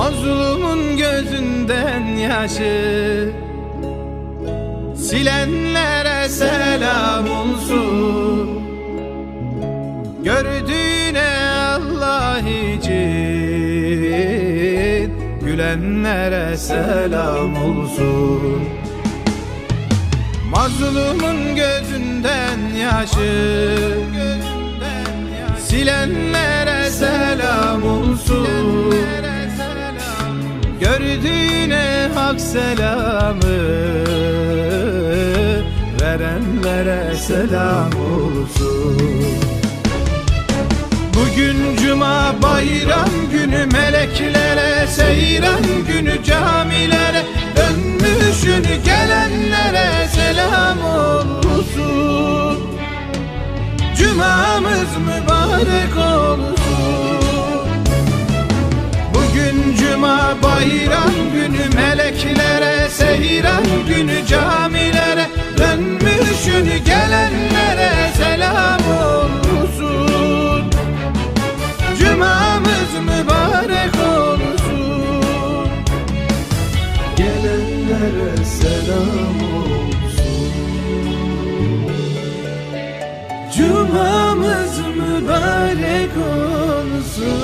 Mazlumun gözünden yaşı Silenlere selam olsun. Gördüğüne Allah için Gülenlere selam olsun. Mazlumun gözünden yaşı Gördüğüne hak selamı. Verenlere selam olsun. Bugün cuma bayram günü Meleklere seyran günü Camilere dönmüşün Gelenlere selam olsun. Cumamız mübarek bayram günü Meleklere seyran günü Camilere dönmüşün Gelenlere selam olsun. Cumamız mübarek olsun. Gelenlere selam olsun. Cumamız mübarek olsun